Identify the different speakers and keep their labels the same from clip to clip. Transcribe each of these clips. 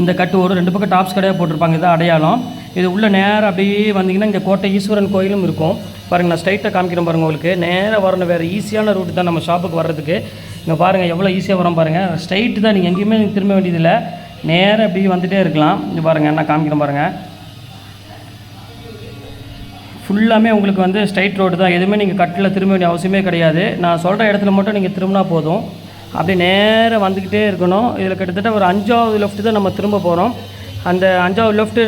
Speaker 1: இந்த கட்டு வரும் ரெண்டு பக்கம் டாப்ஸ் கடையாக போட்டிருப்பாங்க இதான் அடையாளம். இது உள்ள நேராக அப்படியே வந்தீங்கன்னா இங்கே கோட்டை ஈஸ்வரன் கோயிலும் இருக்கும். பாருங்கள் நான் ஸ்ட்ரைட்டாக காமிக்கிறேன் பாருங்கள் உங்களுக்கு. நேராக வரணும் வேறு ஈஸியான ரூட் தான் நம்ம ஷாப்புக்கு வர்றதுக்கு. இங்கே பாருங்கள் எவ்வளோ ஈஸியாக வரோம் பாருங்கள் ஸ்ட்ரைட்டு தான் நீங்கள் எங்கேயுமே திரும்ப வேண்டியதில்லை. நேராக அப்படியே வந்துகிட்டே இருக்கலாம். இங்கே பாருங்கள் நான் காமிக்கிறேன் பாருங்கள் ஃபுல்லாமே உங்களுக்கு வந்து ஸ்ட்ரைட் ரோடு தான். எதுவுமே நீங்கள் கட்டில் திரும்ப வேண்டிய அவசியமே கிடையாது. நான் சொல்கிற இடத்துல மட்டும் நீங்கள் திரும்பினா போதும். அப்படி நேராக வந்துக்கிட்டே இருக்கணும். இதில் கிட்டத்தட்ட ஒரு அஞ்சாவது லெஃப்ட் தான் நம்ம திரும்ப போகிறோம் அந்த அஞ்சாவது லெஃப்ட்டு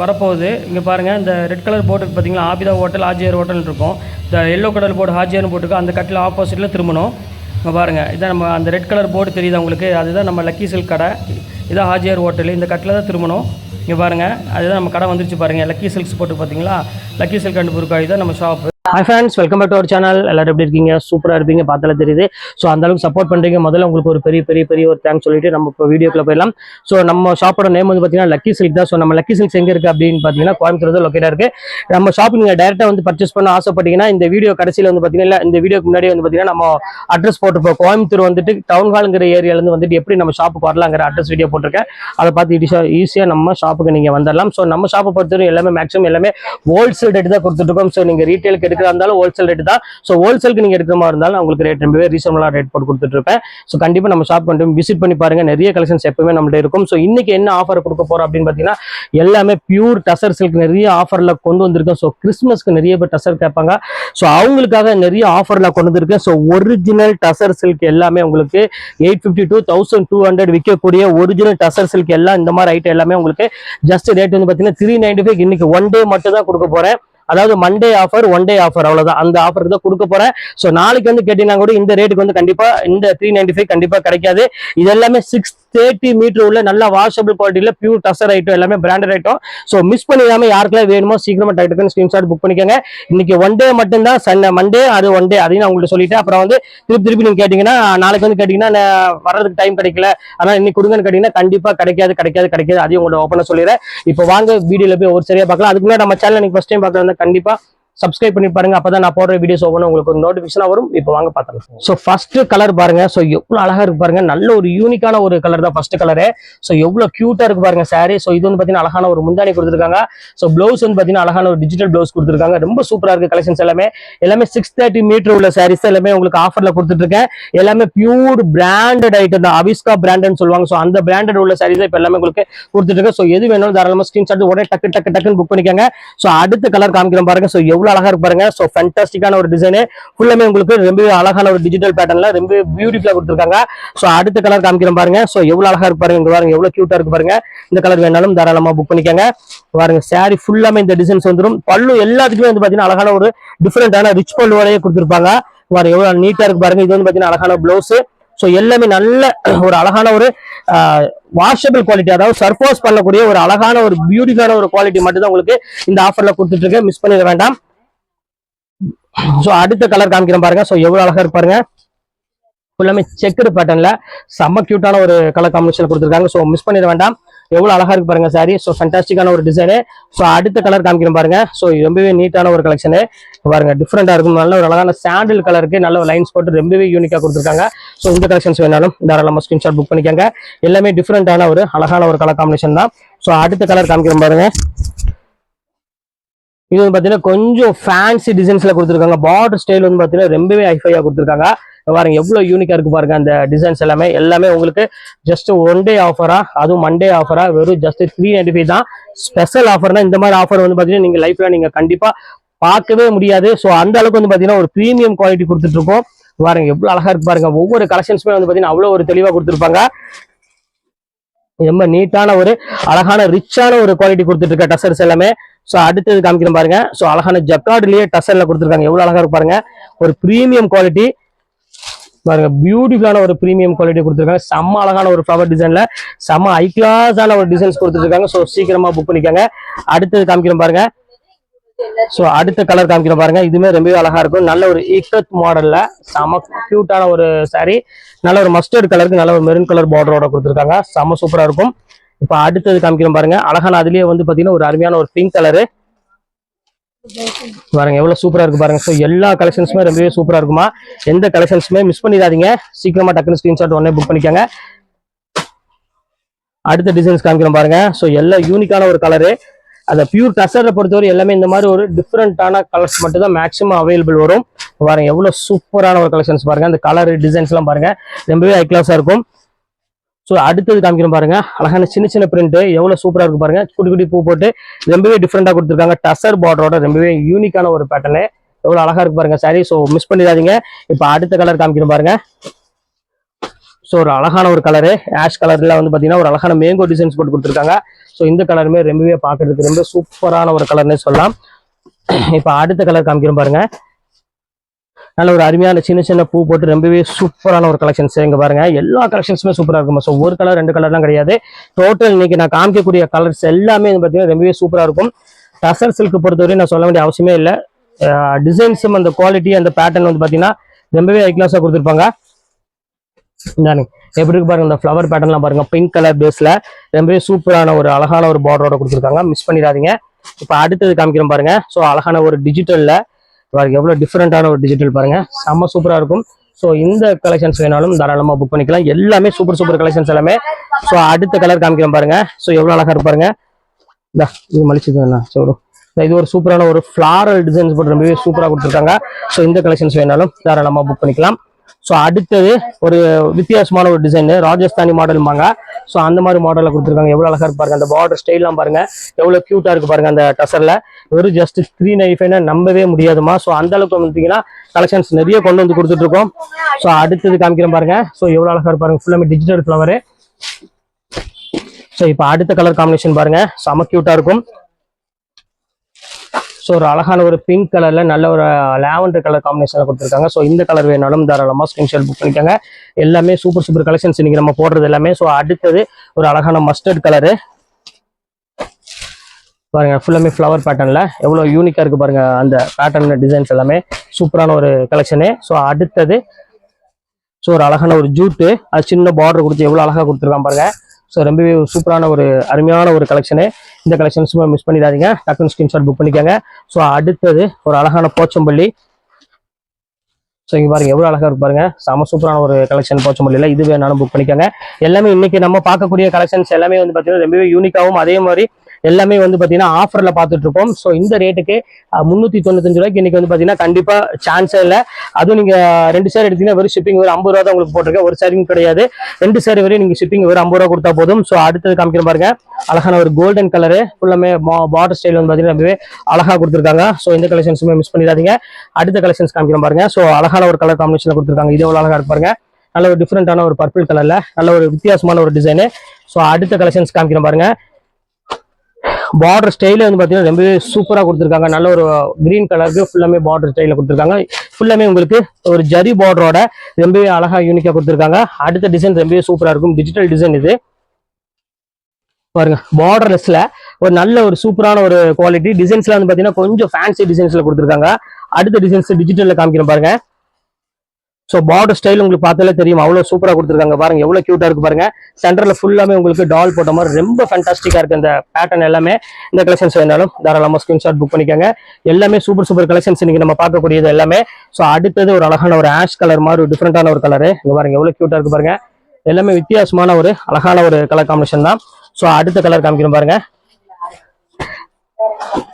Speaker 1: வரப்போகுது. இங்கே பாருங்கள் இந்த ரெட் கலர் போர்டு பார்த்தீங்களா ஆபிதா ஹோட்டல் ஆஜியர் ஹோட்டல்னு இருக்கும். இந்த எல்லோ கலர் போர்டு ஹாஜியர்னு போட்டுருக்கு. அந்த கட்டில் ஆப்போசிட்டில் திரும்பணும். இங்கே பாருங்கள் இதான் நம்ம அந்த ரெட் கலர் போர்டு தெரியுது உங்களுக்கு? அதுதான் நம்ம லக்கி சில்க் கடை. இதான் ஹாஜியார் ஹோட்டல் இந்த கட்டில் தான் திரும்பணும். இங்கே பாருங்கள் அதுதான் நம்ம கடை வந்துருச்சு பாருங்கள் லக்கி சில்க்ஸ் போட்டு பார்த்தீங்களா லக்கி சில்க் அண்ட் புருக்காய் தான் நம்ம shop hi friends welcome back to our channel எல்லாரும் எப்படி இருக்கீங்க? சூப்பராக இருப்பீங்க. பார்த்தாலே தெரியுது. ஸோ அந்த அளவுக்கு சப்போர்ட் பண்ணுறீங்க முதல்ல உங்களுக்கு ஒரு பெரிய பெரிய பெரிய ஒரு தேங்க்ஸ் சொல்லிட்டு நம்ம இப்போ வீடியோக்குள்ள போயிடலாம். ஸோ நம்ம ஷாப்போட நேம் வந்து பார்த்தீங்கன்னா லக்கி சில்க் தான். ஸோ நம்ம லக்கி சில்க்ஸ் எங்கே இருக்குது அப்படின்னு பார்த்தீங்கன்னா கோயம்புத்தூர் தான் லொக்கேட்டாக இருக்குது நம்ம ஷாப் நீங்கள் டேரெக்டாக வந்து பர்ச்சேஸ் பண்ண ஆசைப்பட்டீங்கன்னா இந்த வீடியோ கடைசியில் வந்து பார்த்தீங்கன்னா இந்த வீடியோக்கு முன்னாடி வந்து பார்த்தீங்கன்னா நம்ம அட்ரஸ் போட்டிருப்போம். கோயம்புத்தூர் வந்துட்டு டவுன் ஹாலுங்கிற ஏரியாலேருந்து வந்துட்டு எப்படி நம்ம ஷாப்புக்கு வரலாங்கிற அட்ரஸ் வீடியோ போட்டிருக்கேன். அதை பார்த்து ஈஸியாக ஈஸியாக நம்ம ஷாப்புக்கு நீங்கள் வந்துடலாம். ஸோ நம்ம ஷாப்பை பொறுத்தவரைக்கும் எல்லாமே மேக்ஸிமம் எல்லாமே ஹோல்சேல் ரேட்டு தான் கொடுத்துட்ருக்கோம் ஸோ நீங்கள் ரீட்டெயிலுக்கு எடுக்கிறதா இருந்தாலும் ஹோல்சேல் ரேட்டு தான். ஸோ ஹோல்சேலுக்கு நீங்கள் எடுக்கிற மாதிரி இருந்தாலும் உங்களுக்கு ரேட் ரொம்பவே ரீசனபிளாக ரேட் போட்டு கொடுத்துட்ருப்பேன் ஸோ கண்டிப்பாக நம்ம ஷாப் பண்ணிட்டு விசிட் பண்ணி பாருங்கள் நிறைய கலெக்ஷன்ஸ் எப்பவுமே நம்மள்ட்ட இருக்கும். ஸோ இன்னைக்கு என்ன ஆஃபர் கொடுக்க போகிறோம் அப்படின்னு பார்த்தீங்கன்னா எல்லாமே பியூர் டசர் சில்க் நிறைய ஆஃபரில் கொண்டு வந்திருக்கோம் ஸோ கிறிஸ்மஸ்க்கு நிறைய பேர் டசர் கேட்பாங்க. ஸோ அவங்களுக்காக நிறைய ஆஃபரில் கொண்டு வந்திருக்கேன். ஸோ ஒரிஜினல் டசர் சில்க் எல்லாமே உங்களுக்கு eight fifty two thousand two hundred விற்கக்கூடிய ஒரிஜினல் டசர் சில்க் எல்லாம் இந்த மாதிரி ஐட்டம் எல்லாமே உங்களுக்கு ஜஸ்ட் ரேட் வந்து பார்த்தீங்கன்னா த்ரீ நைன்டி ஃபைவ் இன்னைக்கு ஒன் டே மட்டும் தான் கொடுக்க போகிறேன் அதாவது Monday offer one day offer அவ்வளவுதான். அந்த ஆஃபருக்கு தான் கொடுக்க போறேன். ஸோ நாளைக்கு வந்து கேட்டீங்கன்னா கூட இந்த ரேட்டுக்கு வந்து கண்டிப்பா இந்த த்ரீ நைன்டி ஃபைவ் கண்டிப்பா கிடைக்காது. இது எல்லாமே சிக்ஸ் தேர்ட்டி மீட்டர் உள்ள நல்ல வாஷபிள் குவாலிட்டியில பியூர் டசர் ஐட்டம் எல்லாமே பிராண்டட் ஐட்டம் ஸோ மிஸ் பண்ணிடாம யாருக்கெல்லாம் வேணுமோ சீக்கிரமா டைட்டுக்கு ஸ்கிரீன்ஷாட் புக் பண்ணிக்கோங்க. இன்னைக்கு ஒன் டே மட்டும்தான் சன் மண்டே அது ஒன் டே அதையும் நான் உங்களுக்கு சொல்லிட்டேன். அப்புறம் வந்து திருப்பி திருப்பி நீங்க கேட்டீங்கன்னா நாளைக்கு வந்து கேட்டீங்கன்னா நான் வர்றதுக்கு டைம் கிடைக்கல. ஆனால் இன்னைக்கு கொடுங்கன்னு கேட்டீங்கன்னா கண்டிப்பா கிடைக்காது கிடைக்காது கிடைக்காது. அதையும் உங்களோட ஓப்பனாக சொல்லிடுறேன். இப்போ வாங்க வீடியோல போய் ஒரு சரியா பார்க்கலாம். அதுக்கு முன்னாடி நம்ம சேனல் நீங்க ஃபர்ஸ்ட் டைம் பார்க்கறது கண்டிப்பா சப்ஸ்கிரைப் பண்ணி பாருங்க. அப்பதான் நான் போடுற வீடியோஸ் ஒவ்வொன்றும் உங்களுக்கு ஒரு நோட்டிஃபிகேஷன் வரும். இப்போ வாங்க பார்த்துக்கலாம் ஸோ ஃபர்ஸ்ட் கலர் பாருங்க. ஸோ எவ்வளவு அழகா இருக்கு பாருங்க. நல்ல ஒரு யூனிக்கான ஒரு கலர் தான் ஃபர்ஸ்ட் கலரு ஸோ எவ்வளவு கியூட்டா இருக்கு பாருங்க சாரி ஸோ இது வந்து பாத்தீங்கன்னா அழகான ஒரு முந்தானி கொடுத்துருக்காங்க. ஸோ பிளவுஸ் வந்து பாத்தீங்கன்னா அழகான ஒரு டிஜிட்டல் பிளவுஸ் கொடுத்துருக்காங்க. ரொம்ப சூப்பரா இருக்கு கலெக்ஷன்ஸ் எல்லாமே. எல்லாமே சிக்ஸ் தேர்ட்டி மீட்டர் உள்ள சாரீஸ் எல்லாமே உங்களுக்கு ஆஃபர்ல கொடுத்துட்டு இருக்கேன் எல்லாமே பியூர் பிராண்டட் ஐட்டம் தான். அவிஸ்கா பிராண்ட்னு சொல்லுவாங்க. ஸோ அந்த பிராண்டட் உள்ள சாரீஸ் இப்போ எல்லாமே உங்களுக்கு கொடுத்துட்டு இருக்கேன் ஸோ எது வேணாலும் தாராளமா ஸ்கிரீன்ஷாட் உடனே டக்கு டக்கு டக்குன்னு புக் பண்ணிக்கோங்க. ஸோ அடுத்த கலர் காமிக்கிறோம் பாருங்க. ஸோ எவ்வளவு அழகா இருப்பாருங்க ஸோ ஃபேண்டாஸ்டிக்கான ஒரு டிசைனு ஃபுல்லாமே உங்களுக்கு ரொம்ப அழகான ஒரு டிஜிட்டல் பேட்டர்ல ரொம்ப பியூட்டிஃபுல்லா கொடுத்துருக்காங்க. ஸோ அடுத்த கலர் காமிக்கிறேன் பாருங்க. ஸோ எவ்வளவு அழகா இருப்பாருங்க இங்க பாருங்க எவ்வளவு கியூட்டா இருக்கு பாருங்க. இந்த கலர் வேணாலும் தாராளமா புக் பண்ணிக்கோங்க. பாருங்க சாரி ஃபுல்லாமே இந்த டிசைன்ஸ் வந்துடும் பல்லு எல்லாத்துக்குமே வந்து பாத்தீங்கன்னா அழகான ஒரு டிஃப்ரெண்டான ரிச் பல்லுவோடய கொடுத்துருப்பாங்க. பாருங்க எவ்வளவு நீட்டா இருக்கு பாருங்க. இது வந்து பாத்தீங்கன்னா அழகான பிளவுஸ் ஸோ எல்லாமே நல்ல ஒரு அழகான ஒரு வாஷபிள் குவாலிட்டி அதாவது சர்ஃபோஸ் பண்ணக்கூடிய ஒரு அழகான ஒரு பியூட்டிஃபுல்லான ஒரு குவாலிட்டி மட்டும் தான் உங்களுக்கு இந்த ஆஃபர்ல கொடுத்துட்டு இருக்கேன். மிஸ் பண்ணிட வேண்டாம். ஸோ அடுத்த கலர் காமிக்கிறேன் பாருங்க. ஸோ எவ்வளவு அழகா இருக்கு பாருங்க. ஃபுல்லாமே செக்குடு பேட்டர்ன்ல செம்ம கியூட்டான ஒரு கலர் காம்பினேஷன் கொடுத்துருக்காங்க. ஸோ மிஸ் பண்ணிட வேண்டாம். எவ்வளவு அழகா இருக்கு பாருங்க சாரி ஸோ ஃபண்டாஸ்டிக்கான ஒரு டிசைனு ஸோ அடுத்த கலர் காமிக்கிறேன் பாருங்க. ஸோ ரொம்பவே நீட்டான ஒரு கலெக்ஷனு பாருங்க டிஃப்ரெண்டா இருக்கும். நல்ல ஒரு அழகான சாண்டில் கலருக்கு நல்ல ஒரு லைன்ஸ் போட்டு ரொம்பவே யூனிக்கா கொடுத்துருக்காங்க. ஸோ இந்த கலெக்ஷன்ஸ் வேணாலும் தாராளமா ஸ்கிரீன்ஷாட் புக் பண்ணிக்கோங்க. எல்லாமே டிஃப்ரெண்டான ஒரு அழகான ஒரு கலர் காம்பினேஷன் தான். ஸோ அடுத்த கலர் காமிக்கிறேன் பாருங்க. இது வந்து பார்த்தீங்கன்னா கொஞ்சம் ஃபேன்சி டிசைன்ஸில் கொடுத்துருக்காங்க. பார்டர் ஸ்டைல் வந்து பார்த்தீங்கன்னா ரொம்பவே ஹைஃபையாக கொடுத்துருக்காங்க. பாருங்க எவ்வளோ யூனிக்காக இருக்கு பாருங்க அந்த டிசைன்ஸ் எல்லாமே. எல்லாமே உங்களுக்கு ஜஸ்ட் ஒன் டே ஆஃபரா அதுவும் மண்டே ஆஃபரா வெறும் ஜஸ்ட் த்ரீ நைன்டி ஃபைவ் தான் ஸ்பெஷல் ஆஃபர்னா இந்த மாதிரி ஆஃபர் வந்து பார்த்தீங்கன்னா நீங்கள் லைஃப்பில் நீங்கள் கண்டிப்பாக பார்க்கவே முடியாது. ஸோ அந்த அளவுக்கு வந்து பார்த்தீங்கன்னா ஒரு ப்ரீமியம் குவாலிட்டி கொடுத்துட்டு இருக்கோம். பாருங்க எவ்வளோ அழகா இருக்கு பாருங்க. ஒவ்வொரு கலெக்ஷன்ஸுமே வந்து பார்த்தீங்கன்னா அவ்வளோ ஒரு தெளிவாக கொடுத்துருப்பாங்க. ரொம்ப நீட்டான ஒரு அழகான ரிச்சான ஒரு குவாலிட்டி கொடுத்துட்டு இருக்க டசர்ஸ் எல்லாமே ஸோ அடுத்தது காமிக்கிறேன் பாருங்க. ஸோ அழகான ஜக்கார்டுலயே டசர்ல கொடுத்துருக்காங்க. எவ்வளவு அழகா இருக்கு பாருங்க. ஒரு ப்ரீமியம் குவாலிட்டி பாருங்க பியூட்டிஃபுல்லான ஒரு ப்ரீமியம் குவாலிட்டி கொடுத்துருக்காங்க. செம்ம அழகான ஒரு ஃப்ளவர் டிசைன்ல செம்ம ஹை கிளாஸான ஒரு டிசைன்ஸ் கொடுத்துருக்காங்க ஸோ சீக்கிரமா புக் பண்ணிக்கோங்க. அடுத்தது காமிக்கிறோம் பாருங்க. ஸோ அடுத்த கலர் காமிக்கிற பாருங்க. இதுவுமே ரொம்பவே அழகா இருக்கும். நல்ல ஒரு இக்கத் மாடல்ல செம கியூட்டான ஒரு சாரீ நல்ல ஒரு மஸ்டர்ட் கலருக்கு நல்ல ஒரு மெரூன் கலர் பார்டரோட கொடுத்துருக்காங்க. செம சூப்பரா இருக்கும். இப்போ அடுத்தது காமிக்கிறோம் பாருங்க. அழகான அதுலயே வந்து பாத்தீங்கன்னா ஒரு அருமையான ஒரு பிங்க் கலரு பாருங்க எவ்வளவு சூப்பரா இருக்கு பாருங்க. ஸோ எல்லா கலெக்ஷன்ஸுமே ரொம்பவே சூப்பரா இருக்குமா? எந்த கலெக்ஷன்ஸுமே மிஸ் பண்ணிடாதீங்க. சீக்கிரமா டக்குனு ஸ்கிரீன்ஷாட் உடனே புக் பண்ணிக்கோங்க. அடுத்த டிசைன்ஸ் காமிக்கிறோம் பாருங்க. ஸோ எல்லா யூனிக்கான ஒரு கலரு அந்த பியூர் டசரை பொறுத்தவரை எல்லாமே இந்த மாதிரி ஒரு டிஃப்ரெண்டான கலர்ஸ் மட்டும் தான் மேக்ஸிமம் அவைலபிள் வரும். பாருங்க எவ்வளோ சூப்பரான ஒரு கலெக்ஷன்ஸ் பாருங்க. அந்த கலர் டிசைன்ஸ்லாம் பாருங்க. ரொம்பவே ஹை கிளாஸாக இருக்கும். ஸோ அடுத்தது காமிக்கிறோம் பாருங்க. அழகான சின்ன சின்ன பிரிண்ட் எவ்வளோ சூப்பராக இருக்கும் பாருங்க. குட்டி குட்டி பூ போட்டு ரொம்பவே டிஃப்ரெண்டாக கொடுத்துருக்காங்க. டசர் பார்டரோட ரொம்பவே யூனிக்கான ஒரு பேட்டர்னு எவ்வளோ அழகாக இருக்கு பாருங்க சாரி ஸோ மிஸ் பண்ணிடாதீங்க. இப்போ அடுத்த கலர் காமிக்கிறோம் பாருங்க. ஸோ ஒரு அழகான ஒரு கலரு ஆஷ் கலரில் வந்து பார்த்தீங்கன்னா ஒரு அழகான மேங்கோ டிசைன்ஸ் போட்டு கொடுத்துருக்காங்க. ஸோ இந்த கலருமே ரொம்பவே பார்க்கறதுக்கு ரொம்ப சூப்பரான ஒரு கலர்னே சொல்லலாம். இப்போ அடுத்த கலர் காமிக்கிறோம் பாருங்க. நல்ல ஒரு அருமையான சின்ன சின்ன பூ போட்டு ரொம்பவே சூப்பரான ஒரு கலெக்ஷன்ஸ் இங்கே பாருங்க. எல்லா கலெக்ஷன்ஸுமே சூப்பராக இருக்கும் ஸோ ஒரு கலர் ரெண்டு கலர்லாம் கிடையாது. டோட்டல் இன்னைக்கு நான் காமிக்கக்கூடிய கலர்ஸ் எல்லாமே வந்து பாத்தீங்கன்னா ரொம்பவே சூப்பராக இருக்கும். டசர் சில்க் பொறுத்தவரையும் நான் சொல்ல வேண்டிய அவசியமே இல்லை. டிசைன்ஸும் அந்த குவாலிட்டி அந்த பேட்டர்ன் வந்து பார்த்தீங்கன்னா ரொம்பவே ஐக்ளாஸாக கொடுத்துருப்பாங்க. இந்தானுங்க. எப்படி இருக்கு பாருங்க இந்த ஃப்ளவர் பேட்டர்ன்லாம் பாருங்க. பிங்க் கலர் பேஸ்ல ரொம்பவே சூப்பரான ஒரு அழகான ஒரு பார்டரோட கொடுத்துருக்காங்க. மிஸ் பண்ணிடாதீங்க. இப்போ அடுத்தது காமிக்கிறோம் பாருங்க. ஸோ அழகான ஒரு டிஜிட்டல்ல பாருங்க எவ்வளவு டிஃப்ரெண்டான ஒரு டிஜிட்டல் பாருங்க. செம்ம சூப்பரா இருக்கும். ஸோ இந்த கலெக்ஷன்ஸ் வேணாலும் தாராளமாக புக் பண்ணிக்கலாம். எல்லாமே சூப்பர் சூப்பர் கலெக்ஷன்ஸ் எல்லாமே. ஸோ அடுத்த கலர் காமிக்கிறோம் பாருங்க. ஸோ எவ்வளோ அழகாக இருப்பாருங்க இந்த இந்தா இது மலிச்சது என்ன இது ஒரு சூப்பரான ஒரு ஃபிளாரல் டிசைன்ஸ் போட்டு ரொம்பவே சூப்பராக கொடுத்துருக்காங்க. ஸோ இந்த கலெக்ஷன்ஸ் வேணாலும் தாராளமாக புக் பண்ணிக்கலாம். ஸோ அடுத்தது ஒரு வித்தியாசமான ஒரு டிசைனு ராஜஸ்தானி மாடல்பாங்க ஸோ அந்த மாதிரி மாடலில் கொடுத்துருக்காங்க. எவ்வளோ அழகாக இருப்பாரு அந்த பார்டர் ஸ்டைல்லாம் பாருங்க. எவ்வளோ க்யூட்டாக இருக்கு பாருங்க அந்த டசரில் வெறும் ஜஸ்ட் த்ரீ நைஃபைனா நம்பவே முடியாதுமா ஸோ அந்த அளவுக்கு வந்துட்டீங்கன்னா கலெக்ஷன்ஸ் நிறைய கொண்டு வந்து கொடுத்துட்டு இருக்கோம் ஸோ அடுத்தது காமிக்கிறேன் பாருங்க. ஸோ எவ்வளோ அழகாக இருப்பாருங்க ஃபுல்லாமே டிஜிட்டல் ஃப்ளவரு ஸோ இப்போ அடுத்த கலர் காம்பினேஷன் பாருங்க. செம க்யூட்டாக இருக்கும். ஸோ ஒரு அழகான ஒரு பிங்க் கலரில் நல்ல ஒரு லேவண்டர் கலர் காம்பினேஷனில் கொடுத்துருக்காங்க. ஸோ இந்த கலர் வேணாலும் தாராளமாக ஸ்கிரீன்ஷாட் புக் பண்ணிக்கோங்க. எல்லாமே சூப்பர் சூப்பர் கலெக்ஷன்ஸ் இன்றைக்கி நம்ம போடுறது எல்லாமே. ஸோ அடுத்தது ஒரு அழகான மஸ்டர்ட் கலரு பாருங்கள் ஃபுல்லாமே ஃப்ளவர் பேட்டர்னில் எவ்வளோ யூனிக்காக இருக்குது பாருங்கள் அந்த பேட்டர்ன் டிசைன்ஸ் எல்லாமே. சூப்பரான ஒரு கலெக்ஷனு ஸோ அடுத்தது ஸோ ஒரு அழகான ஒரு ஜூட்டு அது சின்ன பார்டர் கொடுத்து எவ்வளோ அழகாக கொடுத்துருக்கான் பாருங்க. ஸோ ரொம்பவே சூப்பரான ஒரு அருமையான ஒரு கலெக்ஷனு இந்த கலெக்ஷன்ஸுமே மிஸ் பண்ணிடாதீங்க. டக்குன்னு ஸ்கிரீன்ஷாட் புக் பண்ணிக்கோங்க. ஸோ அடுத்தது ஒரு அழகான போச்சம்பள்ளி. ஸோ இங்கே பாருங்க எவ்வளோ அழகாக இருக்கு பாருங்க. செம சூப்பரான ஒரு கலெக்ஷன் போச்சம்பள்ளியில். இது வேணாலும் புக் பண்ணிக்கோங்க. எல்லாமே இன்னைக்கு நம்ம பார்க்கக்கூடிய கலெக்ஷன்ஸ் எல்லாமே வந்து பார்த்தீங்கன்னா ரொம்பவே யூனிக்காகவும் அதே மாதிரி எல்லாமே வந்து பார்த்தீங்கன்னா ஆஃபரில் பார்த்துட்டு இருக்கோம் ஸோ இந்த ரேட்டுக்கு முந்நூற்றி தொண்ணூத்தஞ்சு ரூபாய்க்கு இன்னைக்கு வந்து பார்த்தீங்கன்னா கண்டிப்பாக சான்ஸே இல்லை. அதுவும் நீங்கள் ரெண்டு சேர் எடுத்தீங்கன்னா வெறும் ஷிப்பிங் ஒரு ஐம்பது ரூபா தான் உங்களுக்கு போட்டிருக்கேன் ஒரு சேரிங் கிடையாது. ரெண்டு சேர் வரையும் நீங்கள் ஷிப்பிங் ஒரு ஐம்பது ரூபா கொடுத்தா போதும். ஸோ அடுத்தது காமிக்கிற பாருங்க. அழகான ஒரு கோல்டன் கலரு ஃபுல்லாமே பார்டர் ஸ்டைல் வந்து பார்த்தீங்கன்னா ரொம்பவே கொடுத்துருக்காங்க. ஸோ இந்த கலெக்ஷன்ஸுமே மிஸ் பண்ணிடாதீங்க. அடுத்த கலெக்ஷன்ஸ் காமிக்கிறோம் பாருங்க. ஸோ அழகான ஒரு கலர் காம்பினேஷன் கொடுத்துருக்காங்க. இது எவ்வளோ அழகாக இருக்கு பாருங்க. நல்ல ஒரு டிஃப்ரெண்டான ஒரு பர்பிள் கலரில் நல்ல ஒரு வித்தியாசமான ஒரு டிசைனு ஸோ அடுத்த கலெக்ஷன்ஸ் காமிக்கிறோம் பாருங்க. பார்டர் ஸ்டைல வந்து பார்த்தீங்கன்னா ரொம்பவே சூப்பராக கொடுத்துருக்காங்க. நல்ல ஒரு கிரீன் கலருக்கு ஃபுல்லாமே பார்டர் ஸ்டைலில் கொடுத்துருக்காங்க. ஃபுல்லாமே உங்களுக்கு ஒரு ஜரி பார்டரோட ரொம்பவே அழகா யூனிக்காக கொடுத்துருக்காங்க. அடுத்த டிசைன் ரொம்பவே சூப்பராக இருக்கும். டிஜிட்டல் டிசைன் இது. பாருங்க பார்டர்லெஸ்ல ஒரு நல்ல ஒரு சூப்பரான ஒரு குவாலிட்டி டிசைன்ஸ்லாம் வந்து பார்த்தீங்கன்னா கொஞ்சம் ஃபேன்சி டிசைன்ஸில் கொடுத்துருக்காங்க. அடுத்த டிசைன்ஸ் டிஜிட்டலில் காமிக்கிறோம் பாருங்க. ஸோ பார்டர் ஸ்டைல் உங்களுக்கு பார்த்தாலே தெரியும். அவ்வளவு சூப்பரா கொடுத்துருக்காங்க. பாருங்க எவ்வளவு கியூட்டா இருக்கு பாருங்க. சென்டர்ல ஃபுல்லாமே உங்களுக்கு டால் போட்ட மாதிரி ரொம்ப ஃபேண்டாஸ்டிக்கா இருக்கு இந்த பேட்டர்ன் எல்லாமே. இந்த கலெக்ஷன்ஸ் வேணாலும் தாராளமா ஸ்கிரீன்ஷாட் புக் பண்ணிக்கோங்க. எல்லாமே சூப்பர் சூப்பர் கலெக்ஷன்ஸ் இன்னைக்கு நம்ம பார்க்கக்கூடியது எல்லாமே. ஸோ அடுத்தது ஒரு அழகான ஒரு ஆஷ் கலர் மாதிரி ஒரு டிஃப்ரெண்டான ஒரு கலரு இங்க பாருங்க எவ்வளவு கியூட்டா இருக்கு பாருங்க. எல்லாமே வித்தியாசமான ஒரு அழகான ஒரு கலர் காம்பினேஷன் தான். ஸோ அடுத்த கலர் காமிக்கிறோம் பாருங்க.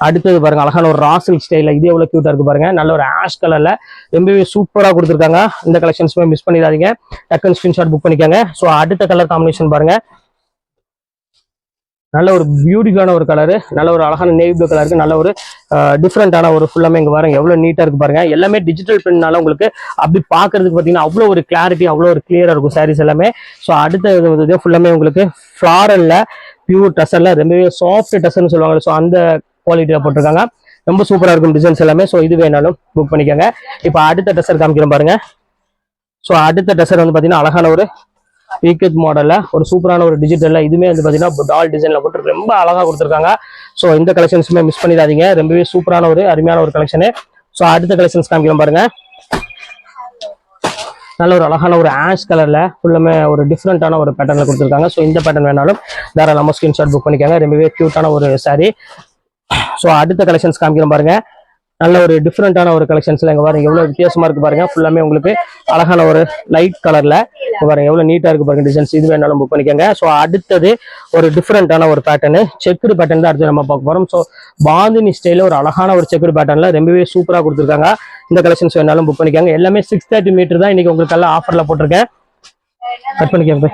Speaker 1: அடுத்தது பாருங்க அழகான ஒரு ராசில் ஸ்டைல இது எவ்வளவு கியூட்டா இருக்கு பாருங்க. நல்ல ஒரு ஆஷ் கலர்ல ரொம்பவே சூப்பரா கொடுத்துருக்காங்க. இந்த கலெக்ஷன்ஸுமே மிஸ் பண்ணிடாதீங்க. டக்குன்னு ஸ்கிரீன்ஷாட் புக் பண்ணிக்கோங்க. ஸோ அடுத்த கலர் காம்பினேஷன் பாருங்க. நல்ல ஒரு பியூட்டிஃபுல்லான ஒரு கலரு நல்ல ஒரு அழகான நேவி ப்ளூ கலருக்கு நல்ல ஒரு டிஃப்ரெண்டான ஒரு ஃபுல்லாமே இங்கே பாருங்க. எவ்வளோ நீட்டாக இருக்கு பாருங்க. எல்லாமே டிஜிட்டல் பிரிண்ட்னால உங்களுக்கு அப்படி பார்க்கறதுக்கு பார்த்தீங்கன்னா அவ்வளோ ஒரு கிளாரிட்டி அவ்வளோ ஒரு கிளியராக இருக்கும் சாரீஸ் எல்லாமே. ஸோ அடுத்த இது ஃபுல்லாமே உங்களுக்கு ஃப்ளாரலில் பியூர் டசர்ல ரொம்பவே சாஃப்ட் டசர்னு சொல்லுவாங்க ஸோ அந்த குவாலிட்டியில போட்டிருக்காங்க. ரொம்ப சூப்பராக இருக்கும் டிசைன்ஸ் எல்லாமே. ஸோ இது வேணாலும் புக் பண்ணிக்கோங்க. இப்போ அடுத்த டசர் காமிக்கிறேன் பாருங்க. ஸோ அடுத்த டசர் வந்து பார்த்தீங்கன்னா அழகான ஒரு பீக்கத் மாடலில் ஒரு சூப்பரான ஒரு டிஜிட்டலில் இதுவுமே வந்து பார்த்தீங்கன்னா டால் டிசைனில் போட்டு ரொம்ப அழகாக கொடுத்துருக்காங்க. ஸோ இந்த கலெக்ஷன்ஸுமே மிஸ் பண்ணிடாதீங்க. ரொம்பவே சூப்பரான ஒரு அருமையான ஒரு கலெக்ஷனு ஸோ அடுத்த கலெக்ஷன்ஸ் காமிக்கலாம் பாருங்கள் நல்ல ஒரு அழகான ஒரு ஆஷ் கலர்ல ஃபுல்லுமே ஒரு டிஃப்ரெண்ட்டான ஒரு பேட்டர்னில் கொடுத்துருக்காங்க. ஸோ இந்த பேட்டர்ன் வேணாலும் தாராளமாக ஸ்க்ரீன்ஷாட் புக் பண்ணிக்காங்க. ரொம்பவே க்யூட்டான ஒரு சாரீ ஸோ அடுத்த கலெக்ஷன்ஸ் காமிக்கிறோம் பாருங்க. நல்ல ஒரு டிஃப்ரெண்டான ஒரு கலெக்ஷன்ஸ்ல இங்க பாருங்க. எவ்வளவு வித்தியாசமா இருக்கு பாருங்க. ஃபுல்லாமே உங்களுக்கு அழகான ஒரு லைட் கலர்ல பாருங்க. எவ்வளவு நீட்டா இருக்கு பாருங்க டிசைன்ஸ் இது வேணாலும் புக் பண்ணிக்கோங்க. ஸோ அடுத்தது ஒரு டிஃப்ரெண்டான ஒரு பேட்டர்னு செக்குடு பேட்டர்ன் தான் அடுத்து நம்ம பார்க்க போறோம். ஸோ பாந்தினி ஸ்டைல ஒரு அழகான ஒரு செக்குடு பேட்டர்னில் ரொம்பவே சூப்பரா கொடுத்துருக்காங்க. இந்த கலெக்ஷன்ஸ் வேணாலும் புக் பண்ணிக்கோங்க. எல்லாமே சிக்ஸ் தேர்ட்டி மீட்டர் தான் இன்னைக்கு உங்களுக்கு எல்லாம் ஆஃபர்ல போட்டிருக்கேன். கட் பண்ணிக்கோங்க.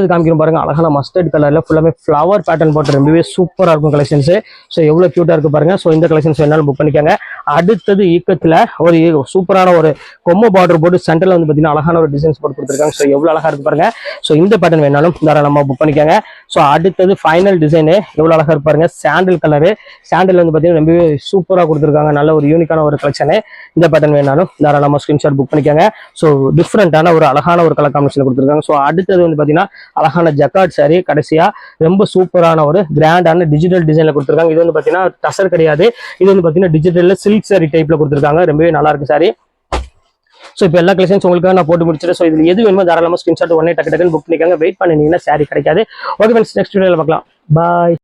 Speaker 1: போய். காமிக்கிறோம் பாருங்க. அழகான மஸ்டர்ட் கலர்ல ஃபுல்லாமே ஃப்ளவர் பேட்டர்ன் போட்டு ரொம்பவே சூப்பரா இருக்கும் கலெக்ஷன்ஸ் ஸோ எவ்வளவு கியூட்டா இருக்கு பாருங்க. ஸோ இந்த கலெக்ஷன்ஸ் வேணாலும் புக் பண்ணிக்கோங்க. அடுத்தது ஈக்கத்துல ஒரு சூப்பரான ஒரு கொம்ம பார்டர் போட்டு சென்டர்ல வந்து பாத்தீங்கன்னா அழகான ஒரு டிசைன்ஸ் போட்டு கொடுத்துருக்காங்க. ஸோ எவ்வளவு அழகா இருக்கு பாருங்க. ஸோ இந்த பேட்டர்ன் வேணாலும் தாராளமா புக் பண்ணிக்கோங்க. ஸோ அடுத்தது ஃபைனல் டிசைனு எவ்வளவு அழகா இருப்பாருங்க பாருங்க. சாண்டில் கலரு சாண்டில் வந்து பாத்தீங்கன்னா ரொம்பவே சூப்பரா கொடுத்துருக்காங்க. நல்ல ஒரு யூனிக்கான ஒரு கலெக்ஷனு இந்த பேட்டர்ன் வேணாலும் தாராளமா ஸ்கிரீன்ஷாட் புக் பண்ணிக்கோங்க. ஸோ டிஃப்ரெண்டான ஒரு அழகான ஒரு கலர் காம்பினேஷன் கொடுத்துருக்காங்க. ஸோ அடுத்தது வந்து பாத்தீங்கன்னா அழகான ஜக்காட் சாரி கடைசியா ரொம்ப சூப்பரான ஒரு கிராண்டான டிஜிட்டல் டிசைன்ல கொடுத்துருக்காங்க. இது வந்து பாத்தீங்கன்னா டசர் கிடையாது. இது வந்து பாத்தீங்கன்னா டிஜிட்டல்ல சில்க் சாரி டைப்ல கொடுத்துருக்காங்க. ரொம்பவே நல்லா இருக்கு சாரி ஸோ இப்போ எல்லா கலெக்ஷன்ஸ் உங்களுக்கு நான் போட்டு முடிச்சிட்டு ஸோ இது எது வேணுமோ தாராளமாக ஸ்கிரீன்ஷாட் ஒன்னே டக்கு டக்குன்னு புக் பண்ணிக்காங்க. வெயிட் பண்ணினீங்கன்னா சாரி கிடைக்காது. ஓகே ஃப்ரெண்ட்ஸ் நெக்ஸ்ட் வீடியோவில் பார்க்கலாம். பாய்